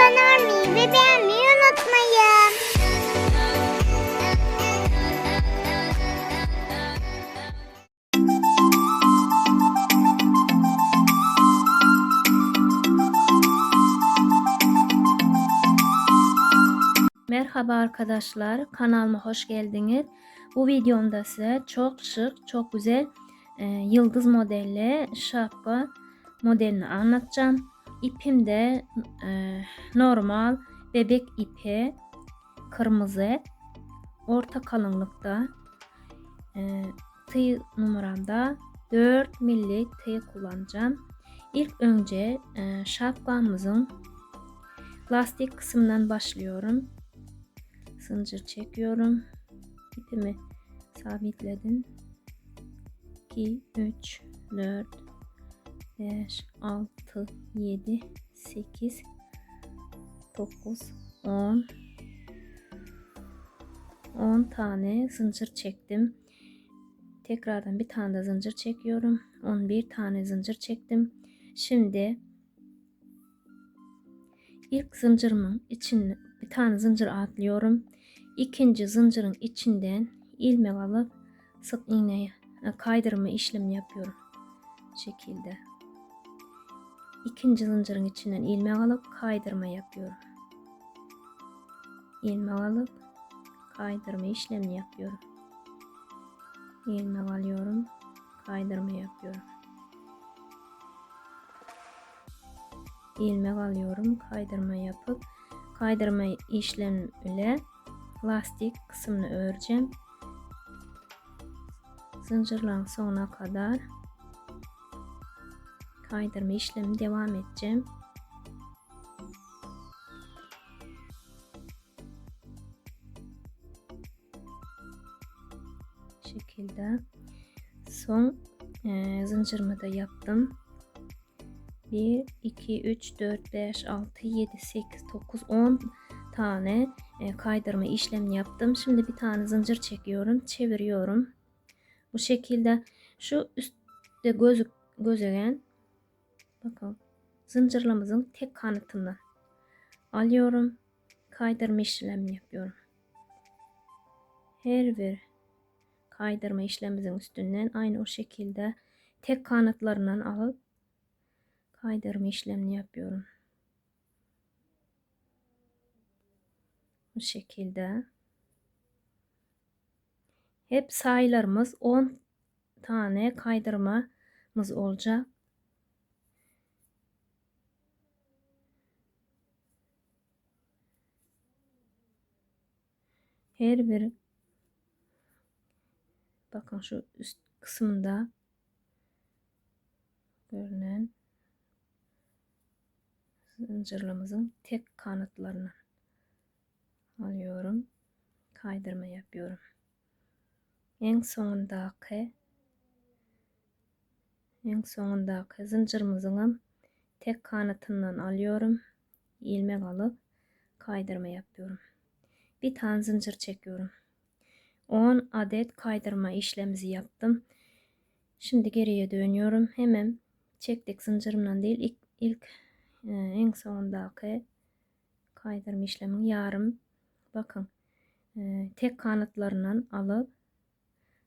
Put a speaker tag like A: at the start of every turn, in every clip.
A: abone olmayı ve beğenmeyi unutmayın.
B: Merhaba arkadaşlar, kanalıma hoş geldiniz. Bu videomda size çok şık, çok güzel e, yıldız modelli şapka modelini anlatacağım. İpim de e, normal bebek ipi, kırmızı, orta kalınlıkta. E, tığ numaramda 4 milli tığ kullanacağım. İlk önce e, şapkamızın lastik kısmından başlıyorum zincir çekiyorum. İpimi sabitledim. 2, 3, 4, 5, 6, 7, 8, 9, 10, 10 tane zincir çektim. Tekrardan bir tane de zincir çekiyorum. 11 tane zincir çektim. Şimdi ilk zincirimin içine bir tane zincir atlıyorum. İkinci zincirin içinden ilmek alıp sık iğneye e, kaydırma işlemi yapıyorum. Şekilde. İkinci zincirin içinden ilmek alıp kaydırma yapıyorum. İlmek alıp kaydırma işlemi yapıyorum. İlmek alıyorum, kaydırma yapıyorum. ilmek alıyorum, kaydırma yapıp kaydırma işlemiyle lastik kısmını öreceğim. Zincirlerin sonuna kadar kaydırma işlemi devam edeceğim. şekilde son e, zincirimi de yaptım. 1 2 3 4 5 6 7 8 9 10 tane e, kaydırma işlemini yaptım. Şimdi bir tane zincir çekiyorum, çeviriyorum. Bu şekilde şu üstte gözük gözüken bakın zincirlemizin tek kanıtından alıyorum. Kaydırma işlemini yapıyorum. Her bir kaydırma işlemimizin üstünden aynı o şekilde tek kanatlarından alıp kaydırma işlemini yapıyorum. Bu şekilde. Hep sayılarımız 10 tane kaydırmamız olacak. Her bir bakın şu üst kısmında görünen zincirlimizin tek kanatlarını alıyorum. Kaydırma yapıyorum. En sonundaki en sonundaki zincirimizin tek kanatından alıyorum. ilmek alıp kaydırma yapıyorum. Bir tane zincir çekiyorum. 10 adet kaydırma işlemimizi yaptım. Şimdi geriye dönüyorum. Hemen çektik zincirimden değil ilk, ilk e, en sondaki kaydırma işlemini yarım bakın e, tek kanatlarından alıp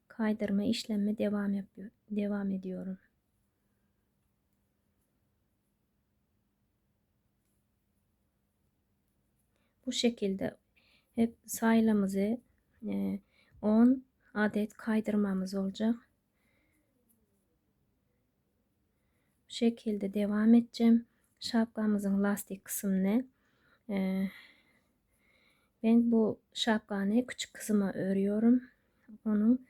B: kaydırma işlemi devam yapıyor devam ediyorum. Bu şekilde hep sayılamızı e, 10 adet kaydırmamız olacak. Bu şekilde devam edeceğim. Şapkamızın lastik kısmını e, ben bu şapkanı küçük kızıma örüyorum. Onun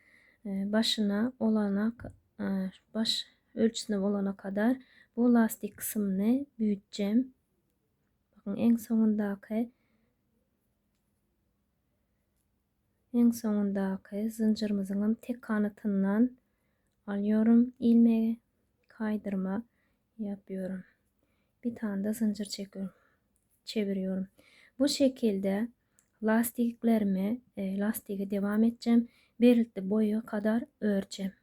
B: e, başına olana e, baş ölçüsüne olana kadar bu lastik kısmını büyüteceğim. Bakın en sonundaki en sonundaki zincirimizin tek kanatından alıyorum. ilmeği kaydırma yapıyorum. Bir tane de zincir çekiyorum. Çeviriyorum. Bu şekilde lastiklerimi e, lastiğe devam edeceğim. Belirli boyu kadar öreceğim.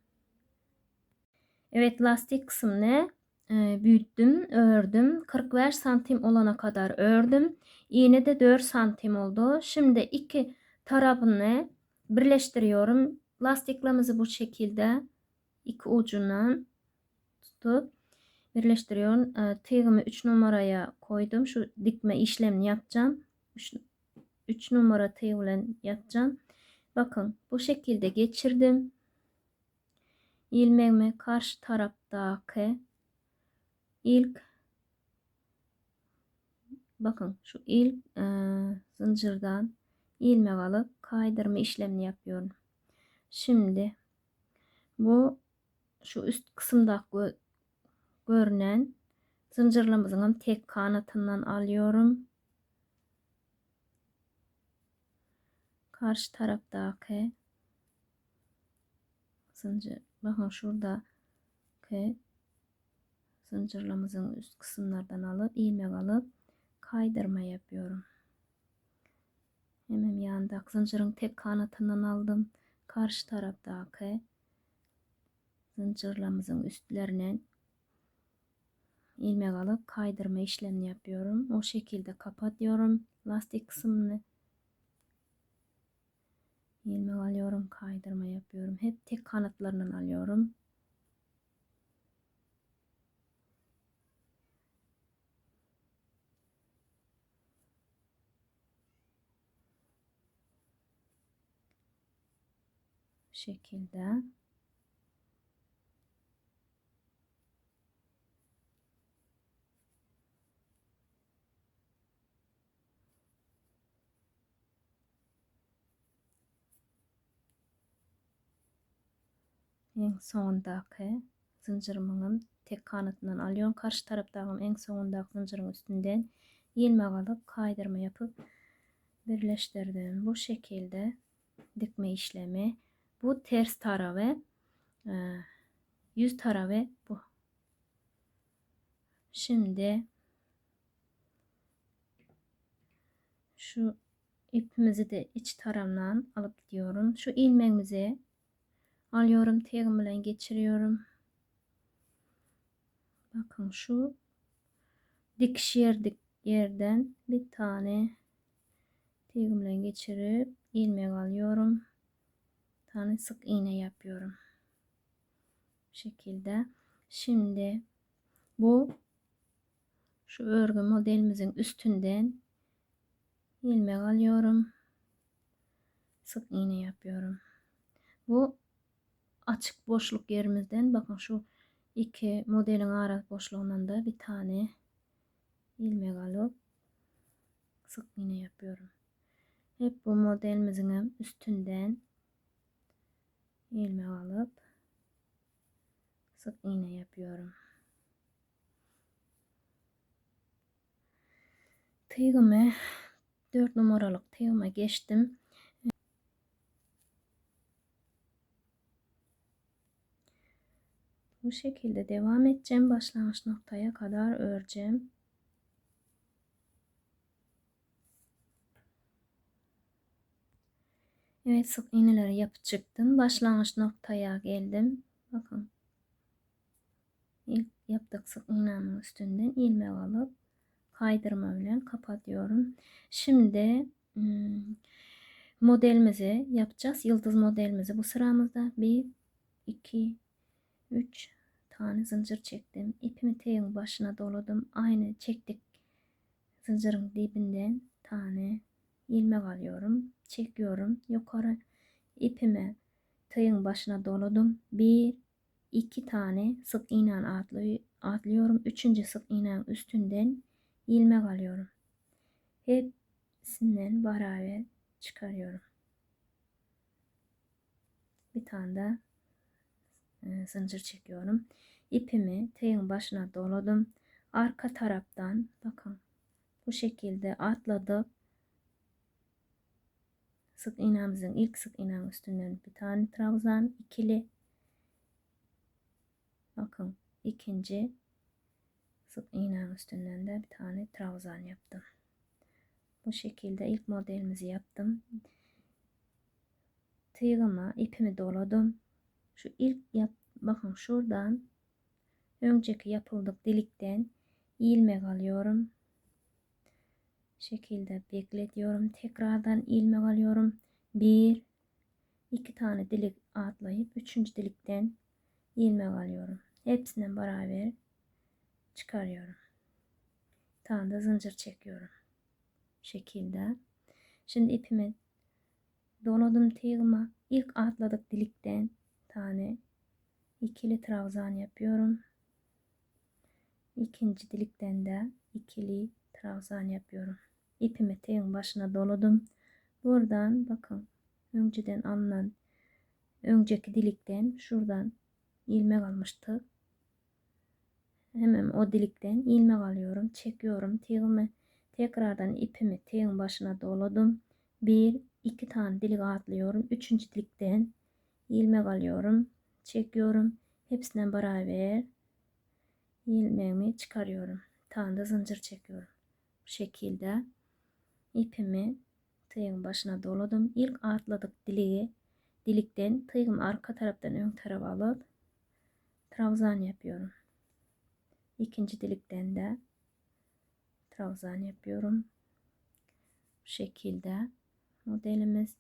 B: Evet lastik kısmını e, büyüttüm, ördüm. 45 santim olana kadar ördüm. İğne de 4 santim oldu. Şimdi iki tarafını birleştiriyorum. Lastiklerimizi bu şekilde iki ucundan tutup birleştiriyorum. E, tığımı 3 numaraya koydum. Şu dikme işlemini yapacağım. 3 numara tığ ile yapacağım. Bakın bu şekilde geçirdim. İlmeğimi karşı taraftaki ilk bakın şu ilk e, zincirden ilmek alıp kaydırma işlemini yapıyorum. Şimdi bu şu üst kısımda gö görünen zincirlemizin tek kanatından alıyorum. Karşı taraftaki zincir bakın şurada ki zincirlemizin üst kısımlardan alıp ilmek alıp kaydırma yapıyorum. Hemen yandaki zincirin tek kanatından aldım. Karşı taraftaki zincirlemizin üstlerine ilmek alıp kaydırma işlemini yapıyorum. O şekilde kapatıyorum lastik kısmını. ilmek alıyorum, kaydırma yapıyorum. Hep tek kanatlarından alıyorum. Şekilde en sondaki zincirimin tek kanatından alıyorum. Karşı taraftaki en sondaki zincirin üstünden ilmek alıp kaydırma yapıp birleştirdim. Bu şekilde dikme işlemi. Bu ters tarafı e, yüz tarafı bu. Şimdi şu ipimizi de iç tarafından alıp gidiyorum. Şu ilmeğimizi alıyorum. Teğimle geçiriyorum. Bakın şu dikiş yerdik yerden bir tane teğimle geçirip ilmek alıyorum. Tane sık iğne yapıyorum. Bu şekilde. Şimdi bu şu örgü modelimizin üstünden ilmek alıyorum. Sık iğne yapıyorum. Bu açık boşluk yerimizden bakın şu iki modelin ara boşluğundan da bir tane ilmek alıp sık iğne yapıyorum. Hep bu modelimizin üstünden ilmek alıp sık iğne yapıyorum. Tığımı 4 numaralık tığıma geçtim. Bu şekilde devam edeceğim. Başlangıç noktaya kadar öreceğim. Evet sık iğneleri yapıp çıktım. Başlangıç noktaya geldim. Bakın. İlk yaptık sık iğnemin üstünden ilmek alıp kaydırma ile kapatıyorum. Şimdi hmm, modelimizi yapacağız. Yıldız modelimizi bu sıramızda 1 2 3 tane zincir çektim. İpimi teğin başına doladım. Aynı çektik zincirin dibinden tane ilmek alıyorum. Çekiyorum. Yukarı ipimi tığın başına doladım. Bir, iki tane sık iğne atlıyorum. Üçüncü sık iğnenin üstünden ilmek alıyorum. Hepsinden beraber çıkarıyorum. Bir tane de e, zincir çekiyorum. İpimi tığın başına doladım. Arka taraftan bakın bu şekilde atladık. Sık iğnemizin ilk sık iğnenin üstünden bir tane trabzan ikili. Bakın ikinci sık iğnenin üstünden de bir tane trabzan yaptım. Bu şekilde ilk modelimizi yaptım. Tığıma ipimi doladım. Şu ilk yap bakın şuradan önceki yapıldık delikten ilmek alıyorum. Şekilde bekletiyorum. Tekrardan ilmek alıyorum. Bir, iki tane delik atlayıp üçüncü delikten ilmek alıyorum. Hepsinden beraber çıkarıyorum. Tane de zincir çekiyorum. Şekilde. Şimdi ipimi doladım tığıma. İlk atladık delikten tane ikili trabzan yapıyorum. İkinci delikten de ikili trabzan yapıyorum. İpimi tığın başına doladım. Buradan bakın önceden alınan önceki delikten şuradan ilmek almıştık. Hemen o delikten ilmek alıyorum. Çekiyorum. Tığımı tekrardan ipimi tığın başına doladım. Bir, iki tane delik atlıyorum. Üçüncü delikten ilmek alıyorum. Çekiyorum. Hepsinden beraber ilmeğimi çıkarıyorum. Tane de zincir çekiyorum. Bu şekilde ipimi tığın başına doladım. İlk atladık deliği delikten tığım arka taraftan ön tarafa alıp trabzan yapıyorum. İkinci delikten de trabzan yapıyorum. Bu şekilde modelimiz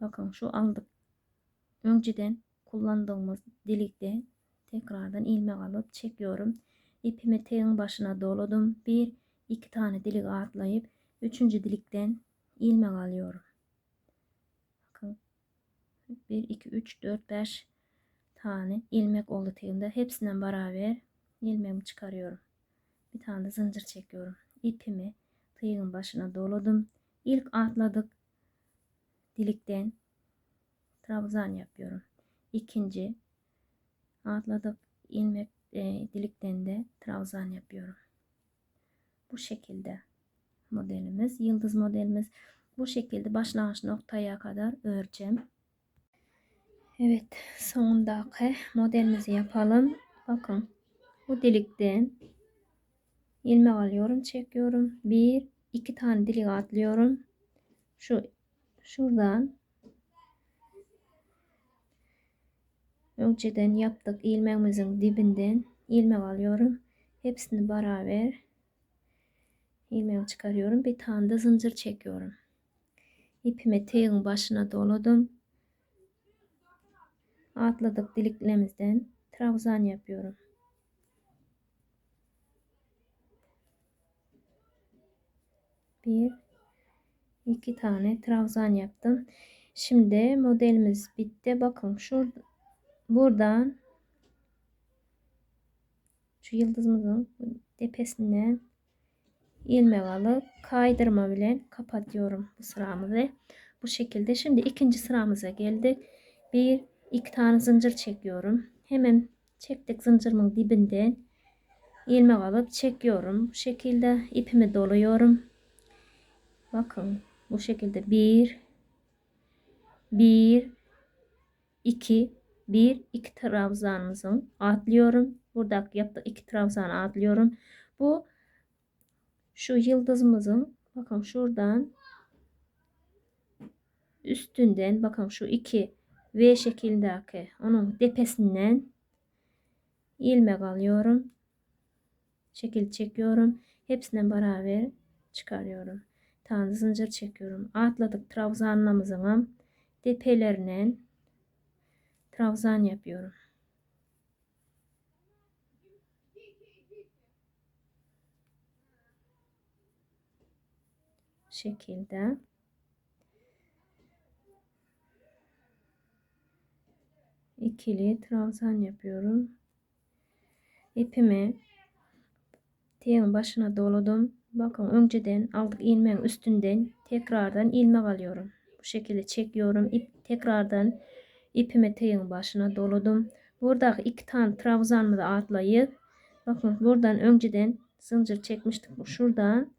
B: bakın şu aldık önceden kullandığımız delikte tekrardan ilmek alıp çekiyorum. İpimi tığın başına doladım. Bir iki tane delik atlayıp üçüncü delikten ilmek alıyorum. Bakın 1 2 3 4 5 tane ilmek oldu tığımda. Hepsinden beraber ilmeğimi çıkarıyorum. Bir tane de zincir çekiyorum. İpimi tığın başına doladım. İlk atladık delikten trabzan yapıyorum. İkinci atladık ilmek e, delikten de trabzan yapıyorum. Bu şekilde modelimiz, yıldız modelimiz bu şekilde başlangıç noktaya kadar öreceğim. Evet, sondaki modelimizi yapalım. Bakın, bu delikten ilmek alıyorum, çekiyorum. Bir, iki tane delik atlıyorum. Şu şuradan önceden yaptık ilmeğimizin dibinden ilmek alıyorum. Hepsini beraber ilmeğimi çıkarıyorum. Bir tane de zincir çekiyorum. İpimi tığın başına doladım. Atladık deliklerimizden trabzan yapıyorum. Bir, iki tane trabzan yaptım. Şimdi modelimiz bitti. Bakın şurada buradan şu yıldızımızın tepesinden ilmek alıp kaydırma ile kapatıyorum bu sıramızı. Bu şekilde şimdi ikinci sıramıza geldik. Bir iki tane zincir çekiyorum. Hemen çektik zincirimin dibinden ilmek alıp çekiyorum. Bu şekilde ipimi doluyorum. Bakın bu şekilde bir bir iki bir iki trabzanımızın atlıyorum. Burada yaptık iki trabzan atlıyorum. Bu şu yıldızımızın bakın şuradan üstünden bakın şu iki V şeklindeki onun tepesinden ilmek alıyorum. Şekil çekiyorum. Hepsinden beraber çıkarıyorum. Tane zincir çekiyorum. Atladık trabzanımızın tepelerine trabzan yapıyorum. Şekilde ikili trabzan yapıyorum. İpimi tığın başına doladım. Bakın önceden aldık ilmeğin üstünden tekrardan ilmek alıyorum. Bu şekilde çekiyorum. İp tekrardan ipimi tığın başına doladım. Buradaki iki tane trabzanımı da atlayıp bakın buradan önceden zincir çekmiştik. Şuradan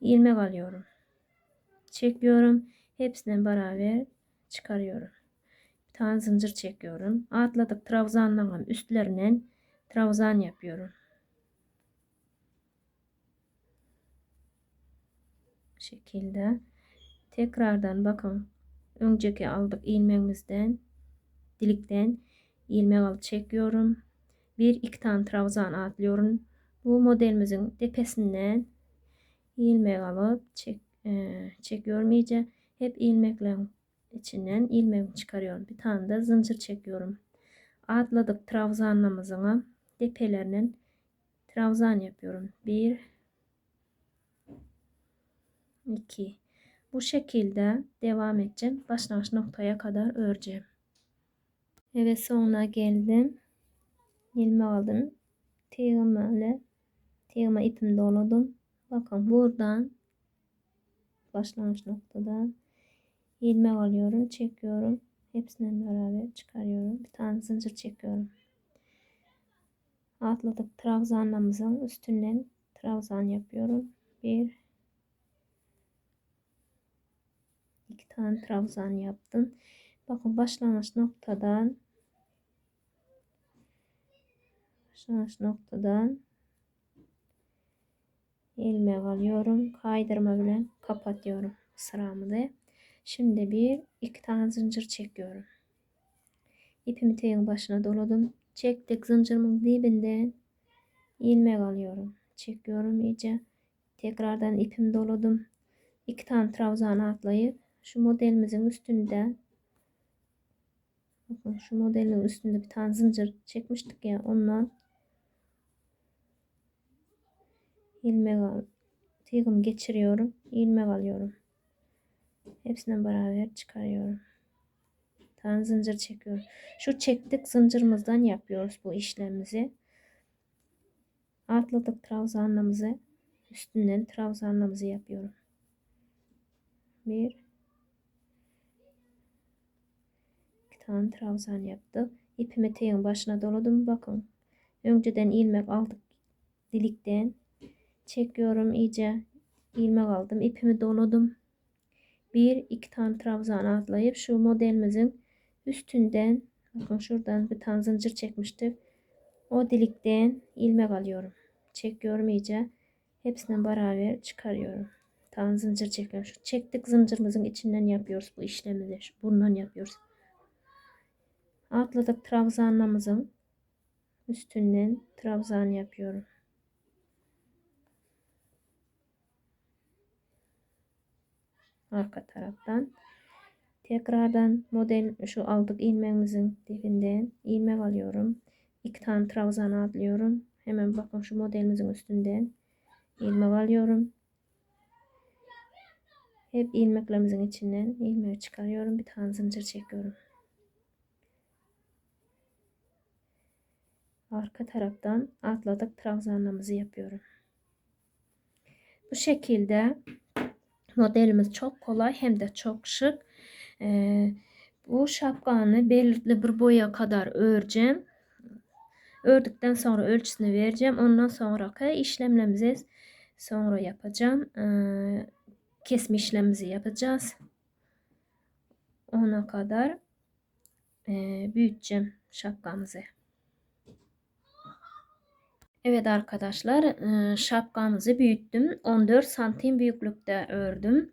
B: ilmek alıyorum. Çekiyorum. Hepsinden beraber çıkarıyorum. Bir tane zincir çekiyorum. Atladık trabzanların üstlerinden trabzan yapıyorum. Bu şekilde. Tekrardan bakın önceki aldık ilmeğimizden dilikten ilmek alıp çekiyorum. Bir iki tane trabzan atlıyorum. Bu modelimizin tepesinden ilmek alıp çek, e, çekiyorum iyice. Hep ilmekle içinden ilmek çıkarıyorum. Bir tane de zincir çekiyorum. Atladık trabzanımızın tepelerinin trabzan yapıyorum. Bir 2 bu şekilde devam edeceğim. Başlangıç noktaya kadar öreceğim. Evet sonuna geldim. ilmek aldım. Tığımla tığıma ipimi doladım. Bakın buradan başlangıç noktadan ilmek alıyorum, çekiyorum. Hepsinden beraber çıkarıyorum. Bir tane zincir çekiyorum. Atladık trabzanımızın üstünden trabzan yapıyorum. Bir iki tane trabzan yaptım. Bakın başlangıç noktadan başlangıç noktadan ilmek alıyorum. Kaydırma bile kapatıyorum sıramı da. Şimdi bir iki tane zincir çekiyorum. İpimi teyin başına doladım. Çektik zincirimin dibinden ilmek alıyorum. Çekiyorum iyice. Tekrardan ipimi doladım. İki tane trabzan atlayıp şu modelimizin üstünde bakın şu modelin üstünde bir tane zincir çekmiştik ya ondan ilmek al. Tığım geçiriyorum. İlmek alıyorum. Hepsinden beraber çıkarıyorum. Tane zincir çekiyorum. Şu çektik zincirimizden yapıyoruz bu işlemimizi. Atladık trabzanımızı. Üstünden trabzanımızı yapıyorum. Bir. İki tane trabzan yaptı. İpimi teyin başına doladım. Bakın. Önceden ilmek aldık. Dilikten. Çekiyorum iyice. ilmek aldım. İpimi doladım. Bir iki tane trabzan atlayıp şu modelimizin üstünden bakın şuradan bir tane zincir çekmiştik. O delikten ilmek alıyorum. Çekiyorum iyice. Hepsinden beraber çıkarıyorum tane zincir çekiyorum. Şu çektik zincirimizin içinden yapıyoruz bu işlemi Şu bundan yapıyoruz. Atladık trabzanımızın üstünden trabzan yapıyorum. Arka taraftan. Tekrardan model şu aldık ilmeğimizin dibinden ilmek alıyorum. İki tane trabzan atlıyorum. Hemen bakın şu modelimizin üstünden ilmek alıyorum. Hep ilmeklerimizin içinden ilmeği çıkarıyorum. Bir tane zincir çekiyorum. Arka taraftan atladık trabzanlarımızı yapıyorum. Bu şekilde modelimiz çok kolay hem de çok şık. Ee, bu şapkanı belirli bir boya kadar öreceğim. Ördükten sonra ölçüsünü vereceğim. Ondan sonraki işlemlerimizi sonra yapacağım. Ee, kesme işlemimizi yapacağız. Ona kadar e, büyüteceğim şapkamızı. Evet arkadaşlar şapkamızı büyüttüm. 14 santim büyüklükte ördüm.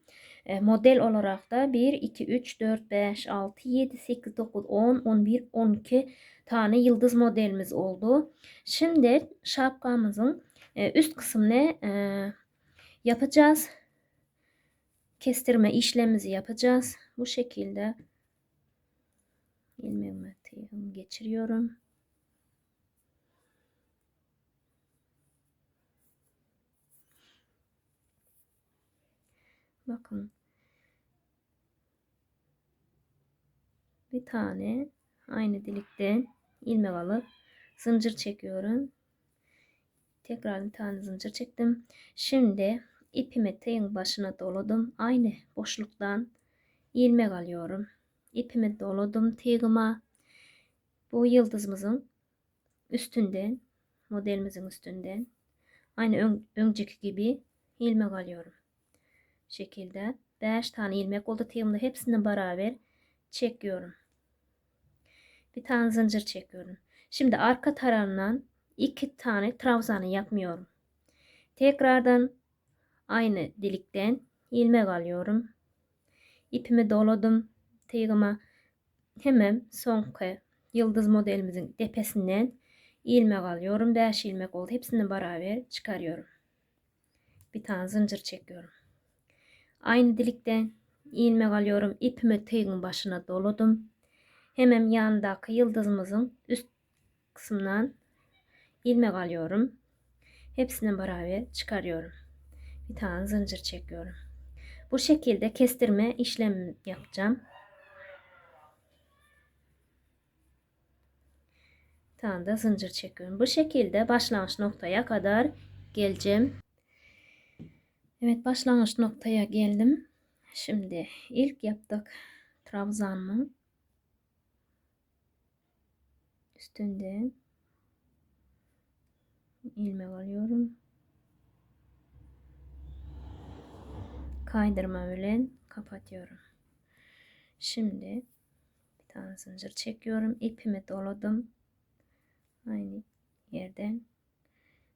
B: Model olarak da 1, 2, 3, 4, 5, 6, 7, 8, 9, 10, 11, 12 tane yıldız modelimiz oldu. Şimdi şapkamızın üst kısmını yapacağız kestirme işlemimizi yapacağız. Bu şekilde ilmeğimi geçiriyorum. Bakın. Bir tane aynı delikten ilmek alıp zincir çekiyorum. Tekrar bir tane zincir çektim. Şimdi İpimi teyin başına doladım. Aynı boşluktan ilmek alıyorum. İpimi doladım tığıma. Bu yıldızımızın üstünden, modelimizin üstünden aynı ön, önceki gibi ilmek alıyorum. Şekilde 5 tane ilmek oldu tığımda hepsini beraber çekiyorum. Bir tane zincir çekiyorum. Şimdi arka tarafından iki tane trabzanı yapmıyorum. Tekrardan aynı delikten ilmek alıyorum. İpimi doladım. Tığıma hemen son yıldız modelimizin tepesinden ilmek alıyorum. 5 ilmek oldu. Hepsini beraber çıkarıyorum. Bir tane zincir çekiyorum. Aynı delikten ilmek alıyorum. İpimi tığın başına doladım. Hemen yanındaki yıldızımızın üst kısmından ilmek alıyorum. Hepsini beraber çıkarıyorum. Bir tane zincir çekiyorum. Bu şekilde kestirme işlemi yapacağım. Bir tane de zincir çekiyorum. Bu şekilde başlangıç noktaya kadar geleceğim. Evet başlangıç noktaya geldim. Şimdi ilk yaptık trabzanımı üstünde ilmek alıyorum. Kaydırma ile kapatıyorum. Şimdi bir tane zincir çekiyorum. İpimi doladım. Aynı yerden.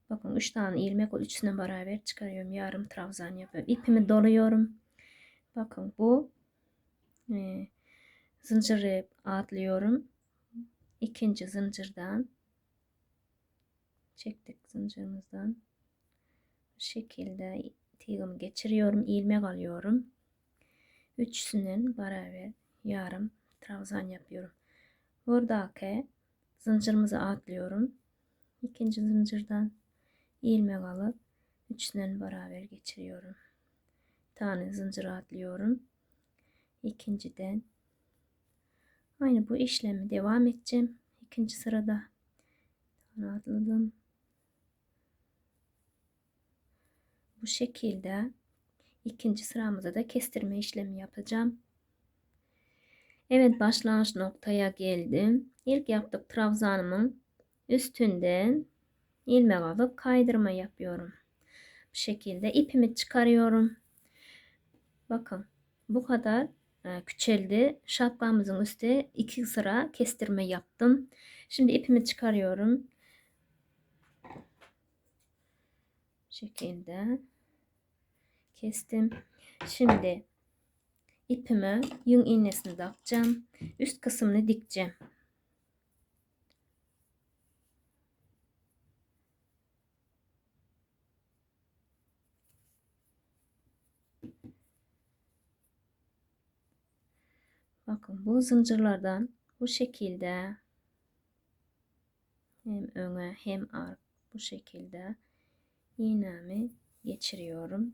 B: Bakın 3 tane ilmek o üçüne beraber çıkarıyorum. Yarım trabzan yapıyorum. İpimi doluyorum. Bakın bu e, zinciri atlıyorum. İkinci zincirden çektik zincirimizden. Bu şekilde tığımı geçiriyorum. ilmek alıyorum. Üçsünün beraber yarım trabzan yapıyorum. Buradaki zincirimizi atlıyorum. İkinci zincirden ilmek alıp üçünden beraber geçiriyorum. Tane zincir atlıyorum. İkinciden aynı bu işlemi devam edeceğim. İkinci sırada tane atladım. Bu şekilde ikinci sıramızda da kestirme işlemi yapacağım. Evet başlangıç noktaya geldim. İlk yaptık trabzanımın üstünden ilmek alıp kaydırma yapıyorum. Bu şekilde ipimi çıkarıyorum. Bakın bu kadar e, küçüldü. Şapkamızın üstü iki sıra kestirme yaptım. Şimdi ipimi çıkarıyorum. Bu şekilde kestim. Şimdi ipimi yün iğnesini takacağım. Üst kısmını dikeceğim. Bakın bu zincirlerden bu şekilde hem öne hem ark bu şekilde iğnemi geçiriyorum.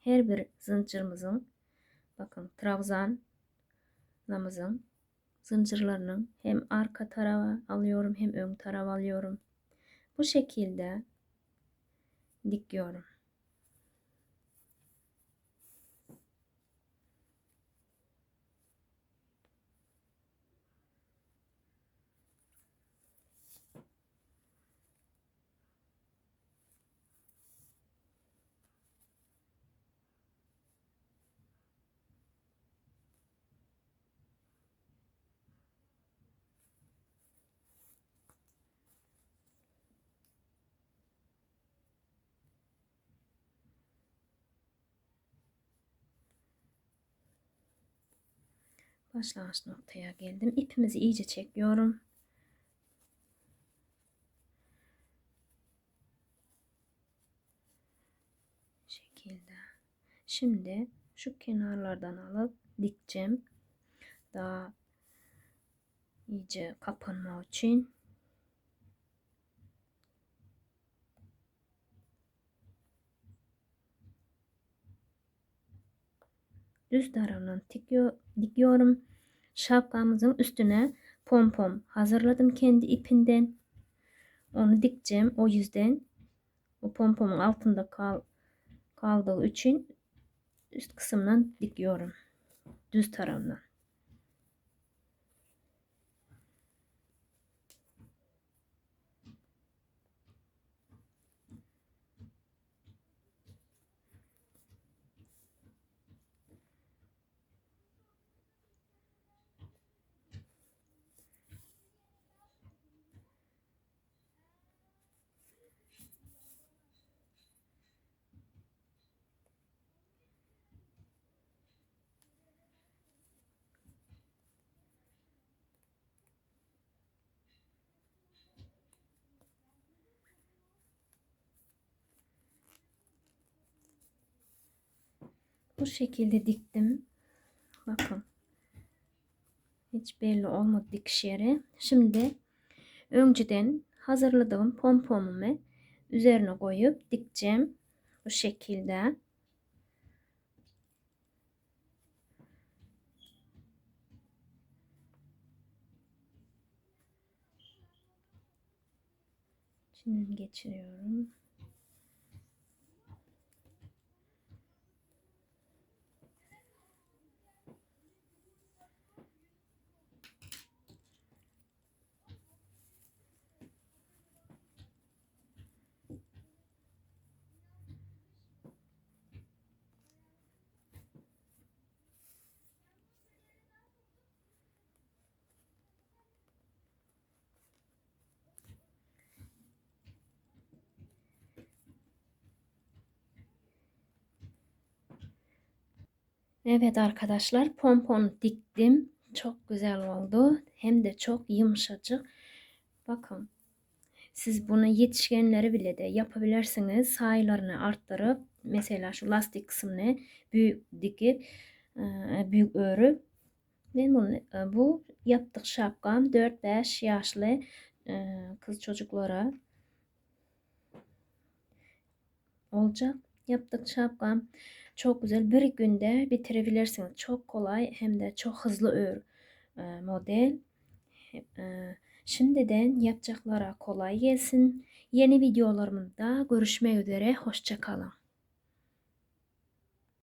B: Her bir zincirimizin bakın trabzanımızın zincirlerinin hem arka tarafa alıyorum hem ön tarafa alıyorum. Bu şekilde dikiyorum. Başlangıç noktaya geldim. İpimizi iyice çekiyorum. şekilde. Şimdi şu kenarlardan alıp dikeceğim. Daha iyice kapanma için. Düz tarafından dikiyorum. Şapkamızın üstüne pompom hazırladım kendi ipinden. Onu dikeceğim. O yüzden o pompomun altında kal, kaldığı için üst kısımdan dikiyorum. Düz tarafından. Bu şekilde diktim. Bakın. Hiç belli olmadı dikiş yeri. Şimdi önceden hazırladığım pompomumu üzerine koyup dikeceğim. Bu şekilde. İçinden geçiriyorum. Evet arkadaşlar pompon diktim. Çok güzel oldu. Hem de çok yumuşacık. Bakın. Siz bunu yetişkenleri bile de yapabilirsiniz. Sayılarını arttırıp mesela şu lastik kısmını büyük dikip e, büyük örüp ben bunu e, bu yaptık şapkam 4-5 yaşlı e, kız çocuklara olacak. Yaptık şapkam. Çok güzel. Bir günde bitirebilirsiniz. Çok kolay hem de çok hızlı ör e, model. E, şimdiden yapacaklara kolay gelsin. Yeni videolarımda görüşmek üzere. Hoşçakalın.